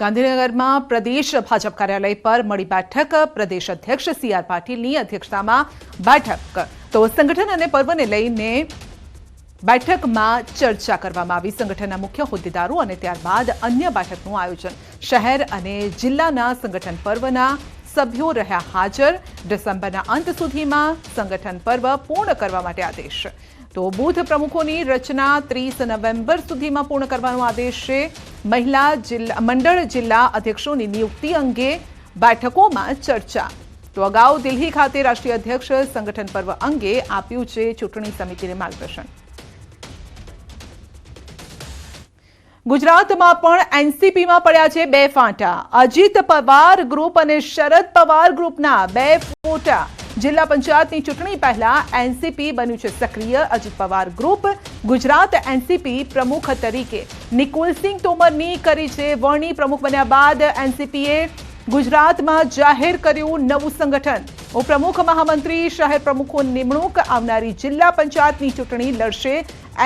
ગાંધીનગરમાં પ્રદેશ ભાજપ કાર્યાલય પર મળી બેઠક. પ્રદેશ અધ્યક્ષ સી આર પાટીલની અધ્યક્ષતામાં બેઠક. તો સંગઠન અને પર્વને લઈને બેઠકમાં ચર્ચા કરવામાં આવી. સંગઠનના મુખ્ય હોદ્દેદારો અને ત્યારબાદ અન્ય બેઠકનું આયોજન. શહેર અને જિલ્લાના સંગઠન પર્વના સભ્યો રહ્યા હાજર. ડિસેમ્બરના અંત સુધીમાં સંગઠન પર્વ પૂર્ણ કરવા માટે આદેશ. તો બૂથ પ્રમુખોની રચના ત્રીસ નવેમ્બર સુધીમાં પૂર્ણ કરવાનો આદેશ છે. મહિલા જિલ્લા, મંડળ જિલ્લા અધ્યક્ષોની નિયુક્તિ અંગે બેઠકોમાં ચર્ચા. તો અગાઉ દિલ્હી ખાતે રાષ્ટ્રીય અધ્યક્ષ સંગઠન પર્વ અંગે આપ્યું છે ચૂંટણી સમિતિને માર્ગદર્શન. ગુજરાતમાં પણ એનસીપીમાં પડ્યા છે બે ફાંટા. અજીત પવાર ગ્રુપ અને શરદ પવાર ગ્રુપના બે ફોટા. જિલ્લા પંચાયતની ચૂંટણી પહેલા એનસીપી બન્યું છે સક્રિય. અજીત પવાર ગ્રુપ ગુજરાત એનસીપી પ્રમુખ તરીકે. નિકુલસિંહ તોમરની કરી છે વરણી. પ્રમુખ બન્યા બાદ એનસીપીએ ગુજરાતમાં જાહેર કર્યું નવું સંગઠન. ઉપપ્રમુખ મહામંત્રી, શહેર પ્રમુખો નિમણૂક આવનારી જિલ્લા પંચાયતની ચૂંટણી લડશે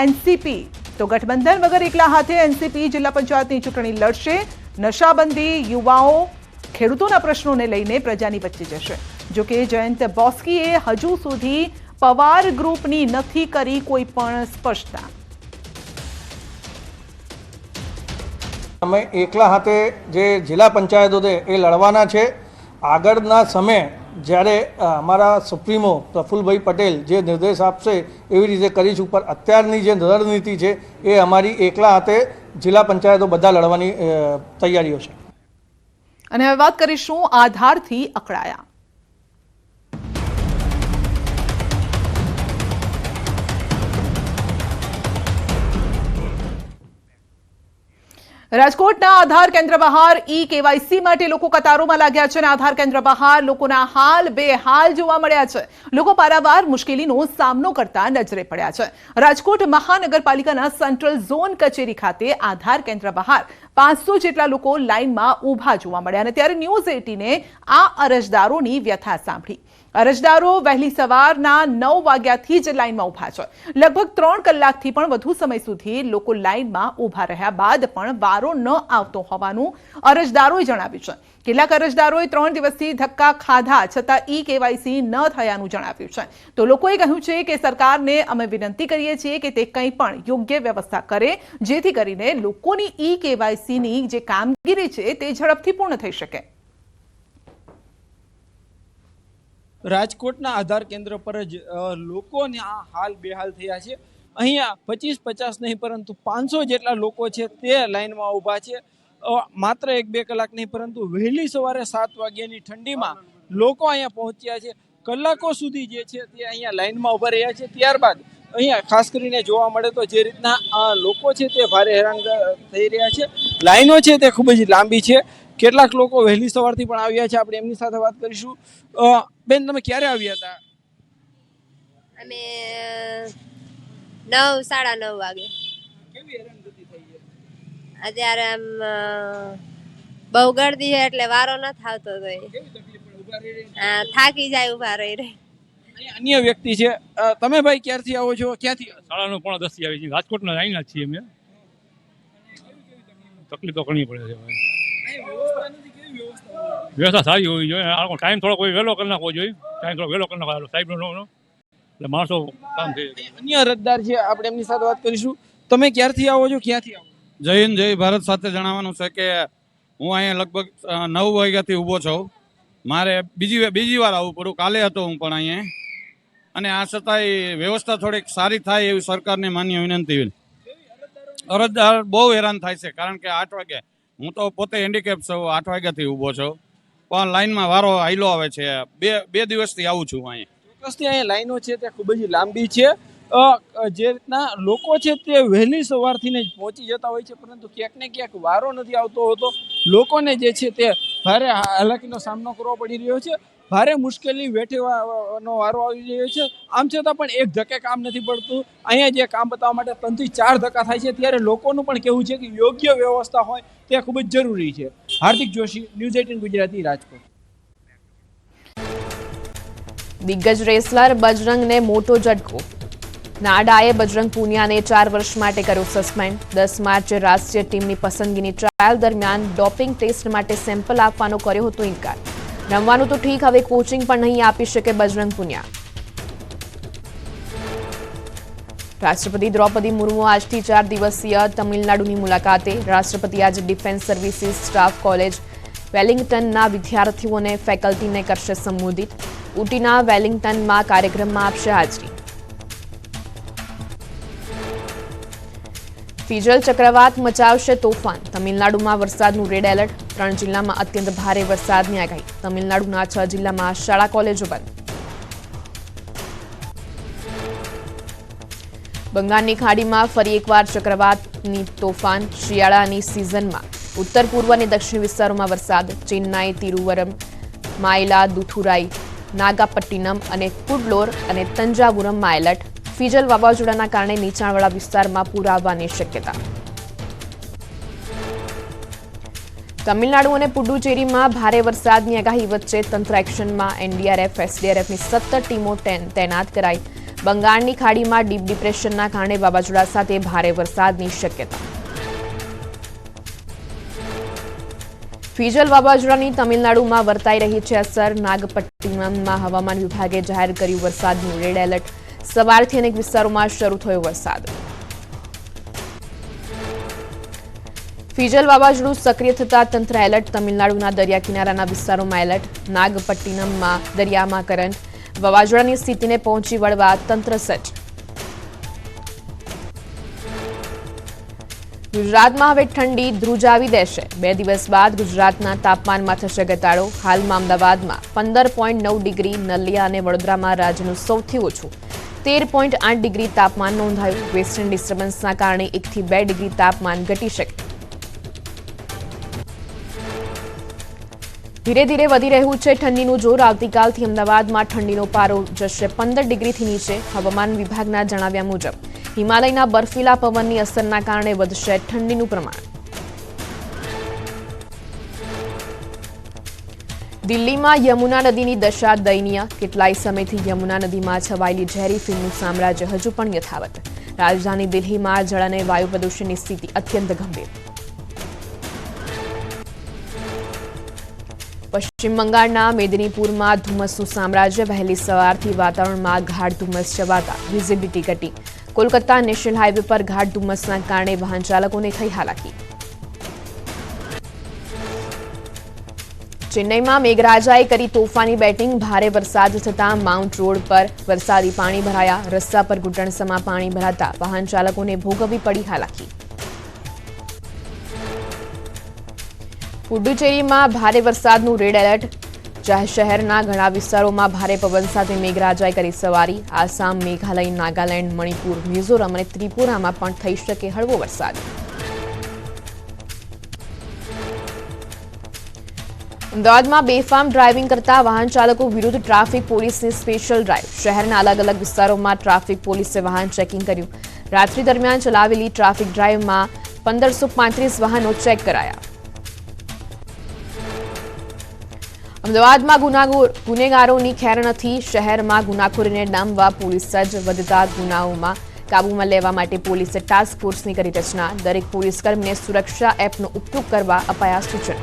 એનસીપી તો ગઠબંધન વગર એકલા હાથે એનસીપી જિલ્લા પંચાયતની ચૂંટણી લડશે. નશાબંધી યુવાઓ ખેડૂતોના પ્રશ્નોને લઈને પ્રજાની વચ્ચે જશે. જોકે જયંત બોસ્કીએ હજુ સુધી પવાર ગ્રુપની નથી કરી કોઈ પણ સ્પષ્ટતા. અમે એકલા હાથે જે જિલ્લા પંચાયતો છે એ લડવાના છે. આગળના સમય જ્યારે અમારા સુપ્રીમો પ્રફુલભાઈ પટેલ જે નિર્દેશ આપશે એવી રીતે કરીશું પણ અત્યારની જે રણનીતિ છે એ અમારી એકલા હાથે જિલ્લા પંચાયતો બધા લડવાની તૈયારીઓ છે. અને હવે વાત કરીશું આધારથી અકળાયા. રાજકોટના આધાર કેન્દ્ર બહાર ઈ કેવાયસી માટે લોકો કતારોમાં લાગ્યા છે અને આધાર કેન્દ્ર બહાર લોકોના હાલ બેહાલ જોવા મળ્યા છે. લોકો પારાવાર મુશ્કેલીનો સામનો કરતા નજરે પડ્યા છે. રાજકોટ મહાનગરપાલિકાના સેન્ટ્રલ ઝોન કચેરી ખાતે આધાર કેન્દ્ર બહાર પાંચસો જેટલા લોકો લાઇનમાં ઊભા જોવા મળ્યા અને ત્યારે ન્યૂઝ એટીને આ અરજદારોની વ્યથા સાંભળી. અરજદારો વહેલી સવારના નવ વાગ્યાથી જ લાઇનમાં ઊભા છે. લગભગ ત્રણ કલાકથી પણ વધુ સમય સુધી લોકો લાઇનમાં ઊભા રહ્યા બાદ પણ વારો ન આવતો હોવાનું અરજદારોએ જણાવ્યું છે. કેટલાક અરજદારોએ ત્રણ દિવસથી ધક્કા ખાધા છતાં ઈ કેવાયસી ન થયાનું જણાવ્યું છે. તો લોકોએ કહ્યું છે કે સરકારને અમે વિનંતી કરીએ છીએ કે તે કંઈ પણ યોગ્ય વ્યવસ્થા કરે, જેથી કરીને લોકોની ઈ કેવાયસીની જે કામગીરી છે તે ઝડપથી પૂર્ણ થઈ શકે. રાજકોટના આધાર કેન્દ્ર પર જ લોકોને આ હાલ બેહાલ થયા છે. અહીંયા પચીસ પચાસ નહીં, પરંતુ પાંચસો જેટલા લોકો છે તે લાઇનમાં ઊભા છે. માત્ર એક બે કલાક નહીં, પરંતુ વહેલી સવારે સાત વાગ્યાની ઠંડીમાં લોકો અહીંયા પહોંચ્યા છે. કલાકો સુધી જે છે તે અહીંયા લાઇનમાં ઊભા રહ્યા છે. ત્યારબાદ અહીંયા ખાસ કરીને જોવા મળે તો જે રીતના આ લોકો છે તે ભારે હેરાન થઈ રહ્યા છે. લાઈનો છે તે ખૂબ જ લાંબી છે. કેટલાક લોકો વહેલી સવારથી પણ આવ્યા છે. આપણે એમની સાથે વાત કરીશું. બેન, તમે ક્યારે આવ્યા હતા? અમે નવ સાડા નવ વાગે. કેવી હેરાનગતિ થઈ છે અત્યારે આમ બહુ ગરદી છે એટલે વારો ન થતો તો? આ થાકી જાય ઊભા રહી રહી. અન્ય વ્યક્તિ છે. તમે ભાઈ ક્યારથી આવો છો? ક્યાંથી? સાડા નો પોણા દસ આવી છે. રાજકોટના આવીને જ છીએ અમે. તકલીફ તો ઘણી પડે છે હવે. વ્યવસ્થા સારી હોવી જોઈએ. ટાઈમ થોડો કોઈ વહેલો કરી નાખવો જોઈએ. ટાઈમ થોડો વહેલો કરી નાખવો સાહેબ નો. એટલે માણસો કામ થઈ અન્ય અરજદાર છે આપણે એમની સાથે વાત કરીશું. તમે ક્યારથી આવો છો ક્યાંથી આવો જય હિન્દ જય ભારત સાથે જણાવવાનું છે કે હું અહીંયા લગભગ નવ વાગ્યાથી ઊભો છું. મારે બીજી બીજી વાર આવવું પડ્યું. કાલે હતો હું પણ અહીંયા. અને આ છતાંય વ્યવસ્થા થોડીક સારી થાય એવી સરકારને માન્ય વિનંતી અરજદાર બહુ હેરાન થાય છે કારણ કે આઠ વાગે હું તો પોતે હેન્ડીકેપ છું આઠ વાગ્યાથી ઊભો છું. પણ લાઈનમાં વારો આયલો આવે છે. બે બે દિવસથી આવું છું અહીંયા. ચોક્કસથી અહીંયા લાઈનો છે તે ખૂબ જ લાંબી છે. જે રીતના લોકો છે તે વહેલી સવારથી જ પહોંચી જતા હોય છે, પરંતુ ક્યાંક ને ક્યાંક વારો નથી આવતો હોતો. લોકોને જે છે તે ભારે હાલાકીનો સામનો કરવો પડી રહ્યો છે. ભારે મુશ્કેલી વેઠવાનો વારો આવી રહ્યો છે. આમ છતાં પણ એક ધક્કે કામ નથી પડતું. અહીંયા જે કામ બતાવવા માટે ત્રણથી ચાર ધક્કા થાય છે, ત્યારે લોકોનું પણ કહેવું છે કે યોગ્ય વ્યવસ્થા હોય, તે ખૂબ જ જરૂરી છે. Hardik Joshi, news eighteen Gujarati Rajkot. દિગ્ગજ રેસલર બજરંગને મોટો ઝટકો નાડાએ બજરંગ પુનિયાને ચાર વર્ષ માટે કર્યો સસ્પેન્ડ દસ માર્ચે રાષ્ટ્રીય ટીમની પસંદગીની ટ્રાયલ દરમિયાન ડોપિંગ ટેસ્ટ માટે સેમ્પલ આપવાનો કર્યો હતો ઇનકાર રમવાનું તો ઠીક હવે કોચિંગ પણ નહીં આપી શકે બજરંગ પુનિયા રાષ્ટ્રપતિ દ્રૌપદી મુર્મુ આજથી ચાર દિવસીય તમિલનાડુની મુલાકાતે રાષ્ટ્રપતિ આજે ડિફેન્સ સર્વિસીસ સ્ટાફ કોલેજ વેલિંગ્ટનના વિદ્યાર્થીઓને ફેકલ્ટીને કરશે સંબોધિત ઉટીના વેલિંગ્ટનમાં કાર્યક્રમમાં આપશે હાજરી. ફિજલ ચક્રવાત મચાવશે તોફાન. તમિલનાડુમાં વરસાદનું રેડ એલર્ટ. ત્રણ જિલ્લામાં અત્યંત ભારે વરસાદની આગાહી. તમિલનાડુના છ જિલ્લામાં શાળા, કોલેજો બંધ. બંગાળની ખાડીમાં ફરી એકવાર ચક્રવાતની તોફાન શિયાળાની સિઝનમાં. ઉત્તર પૂર્વ અને દક્ષિણ વિસ્તારોમાં વરસાદ. ચેન્નાઈ, તિરુવરમ, માયલા, દુથુરાઈ નાગાપટ્ટિનમ અને કુડલોર અને તંજાવુરમમાં એલર્ટ ફિજલ વાવાઝોડાના કારણે નીચાણવાળા વિસ્તારમાં પૂર આવવાની શક્યતા. તમિલનાડુ અને પુડુચેરીમાં ભારે વરસાદની આગાહી વચ્ચે તંત્ર એક્શનમાં એનડીઆરએફ એસડીઆરએફની સત્તર ટીમો તૈનાત કરાઈ. બંગાળની ખાડીમાં ડીપ ડિપ્રેશનના કારણે વાવાઝોડા સાથે ભારે વરસાદની શક્યતા. ફિજલ વાવાઝોડાની તમિલનાડુમાં વર્તાઈ રહી છે અસર. નાગપટ્ટિનમમાં હવામાન વિભાગે જાહેર કર્યું વરસાદનું રેડ એલર્ટ. સવારથી અનેક વિસ્તારોમાં શરૂ થયો વરસાદ. ફિજલ વાવાઝોડું સક્રિય થતા તંત્ર એલર્ટ. તમિલનાડુના દરિયા કિનારાના વિસ્તારોમાં એલર્ટ. નાગપટ્ટિનમમાં દરિયામાં કરંટ. વાવાઝોડાની સ્થિતિને પહોંચી વળવા તંત્ર સજ્જ. ગુજરાતમાં હવે ઠંડી ધ્રુજાવી દેશે. બે દિવસ બાદ ગુજરાતના તાપમાનમાં થશે ઘટાડો. હાલમાં અમદાવાદમાં પંદર પોઈન્ટ નવ ડિગ્રી, નલિયા અને વડોદરામાં રાજ્યનું સૌથી ઓછું. તેર પોઈન્ટ આઠ ડિગ્રી તાપમાન નોંધાયું વેસ્ટર્ન ડિસ્ટર્બન્સના કારણે એકથી બે ડિગ્રી તાપમાન ઘટી શકે. ધીરે ધીરે વધી રહ્યું છે ઠંડીનું જોર. આવતીકાલથી અમદાવાદમાં ઠંડીનો પારો જશે પંદર ડિગ્રીથી નીચે. હવામાન વિભાગના જણાવ્યા મુજબ હિમાલયના બર્ફીલા પવનની અસરના કારણે વધશે ઠંડીનું પ્રમાણ. દિલ્હીમાં યમુના નદીની દશા દયનીય. કેટલાય સમયથી યમુના નદીમાં છવાયેલી ઝેરી ફિલ્મનું સામ્રાજ્ય હજુ પણ યથાવત. રાજધાની દિલ્હીમાં જળ અને વાયુ પ્રદૂષણની સ્થિતિ અત્યંત ગંભીર. પશ્ચિમ બંગાળના મેદનીપુરમાં ધુમ્મસનું સામ્રાજ્ય વહેલી સવારથી વાતાવરણમાં ગાઢ ધુમ્મસ છવાતા વિઝિબિલિટી ઘટી. કોલકાતા નેશનલ હાઈવે પર ગાઢ ધુમ્મસના કારણે વાહન ચાલકોને થઈ હાલાકી. ચેન્નઈમાં મેઘરાજાએ કરી તોફાની બેટિંગ. ભારે વરસાદ થતાં માઉન્ટ રોડ પર વરસાદી પાણી ભરાયા. રસ્તા પર ઘૂંટણસમા પાણી ભરાતા વાહન ચાલકોને ભોગવવી પડી હાલાકી. પુડુચેરીમાં ભારે વરસાદનું રેડ એલર્ટ. શહેરના ઘણા વિસ્તારોમાં ભારે પવન સાથે મેઘરાજાએ કરી સવારી. આસામ, મેઘાલય, નાગાલેન્ડ, મણિપુર, મિઝોરમ અને ત્રિપુરામાં પણ થઈ શકે હળવો વરસાદ. અમદાવાદમાં બેફામ ડ્રાઇવિંગ કરતા વાહન ચાલકો વિરુદ્ધ ટ્રાફિક પોલીસની સ્પેશિયલ ડ્રાઇવ. શહેરના અલગ અલગ વિસ્તારોમાં ટ્રાફિક પોલીસે વાહન ચેકિંગ કર્યું. રાત્રિ દરમિયાન ચલાવેલી ટ્રાફિક ડ્રાઇવમાં પંદરસો પાંત્રીસ વાહનો ચેક કરાયા. અમદાવાદમાં ગુનાગો ગુનેગારોની ખેર નથી શહેરમાં ગુનાખોરીને ડામવા પોલીસ સજ્જ વધતા ગુનાઓમાં કાબૂમાં લેવા માટે પોલીસે ટાસ્ક ફોર્સની કરી રચના દરેક પોલીસકર્મીને સુરક્ષા એપનો ઉપયોગ કરવા અપાયા સૂચન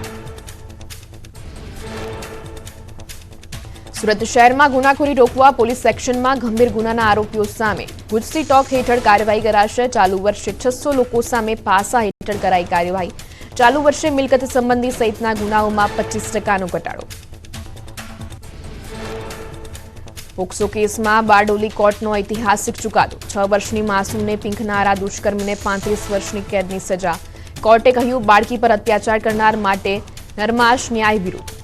સુરત શહેરમાં ગુનાખોરી રોકવા પોલીસ સેક્શનમાં ગંભીર ગુનાના આરોપીઓ સામે ગુજસી ટોક હેઠળ કાર્યવાહી કરાશે ચાલુ વર્ષે છસો લોકો સામે પાસા હેઠળ કરાઈ કાર્યવાહી ચાલુ વર્ષે મિલકત સંબંધી સહિતના ગુનાઓમાં પચીસ ટકાનો ઘટાડો પોક્સો કેસમાં બારડોલી કોર્ટનો ઐતિહાસિક ચુકાદો. છ વર્ષની માસૂમને પીંખનારા દુષ્કર્મીને પાંત્રીસ વર્ષની કેદની સજા. કોર્ટે કહ્યું, બાળકી પર અત્યાચાર કરનાર માટે નરમાશ ન્યાય વિરુદ્ધ